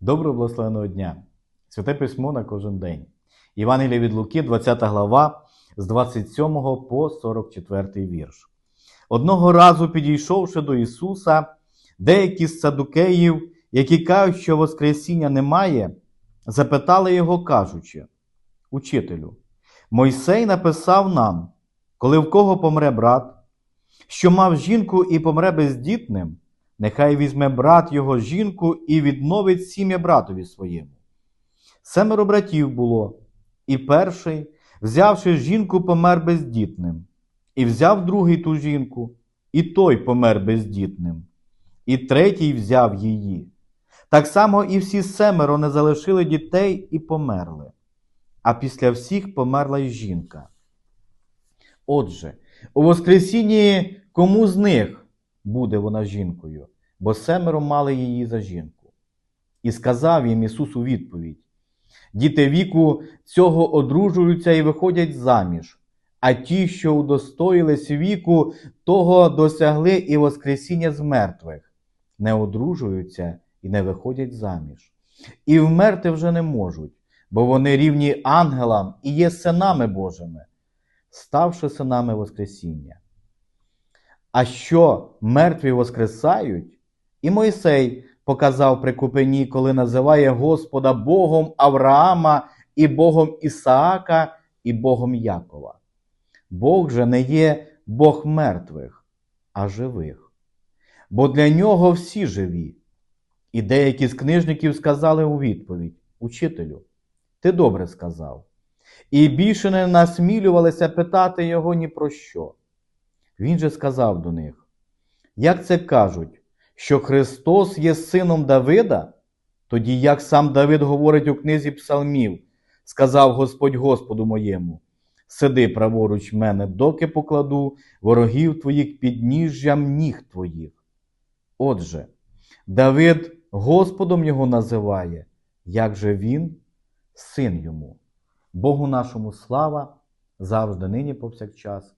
Доброго благословеного дня! Святе письмо на кожен день. Євангелія від Луки, 20 глава, з 27 по 44 вірш. Одного разу, підійшовши до Ісуса, деякі з садукеїв, які кажуть, що Воскресіння немає, запитали його, кажучи: Учителю, Мойсей написав нам, коли в кого помре брат, що мав жінку і помре бездітним, нехай візьме брат його жінку і відновить сім'я братові своєму. Семеро братів було, і перший, взявши жінку, помер бездітним, і взяв другий ту жінку, і той помер бездітним, і третій взяв її. Так само і всі семеро не залишили дітей і померли, а після всіх померла й жінка. Отже, у Воскресінні кому з них буде вона жінкою, бо семеро мали її за жінку. І сказав їм Ісус у відповідь: Діти віку цього одружуються і виходять заміж, а ті, що удостоїлись віку, того досягли і Воскресіння з мертвих, не одружуються і не виходять заміж. І вмерти вже не можуть, бо вони рівні ангелам і є синами Божими, ставши синами Воскресіння. А що мертві воскресають, і Мойсей показав при купині, коли називає Господа Богом Авраама і Богом Ісаака і Богом Якова. Бог же не є Бог мертвих, а живих. Бо для нього всі живі. І деякі з книжників сказали у відповідь: Учителю, ти добре сказав. І більше не насмілювалися питати його ні про що. Він же сказав до них: Як це кажуть, що Христос є сином Давида? Тоді як сам Давид говорить у книзі Псалмів, сказав Господь Господу моєму: Сиди праворуч мене, доки покладу ворогів твоїх підніжжям ніг твоїх. Отже, Давид Господом його називає, як же він, син йому. Богу нашому слава завжди нині повсякчас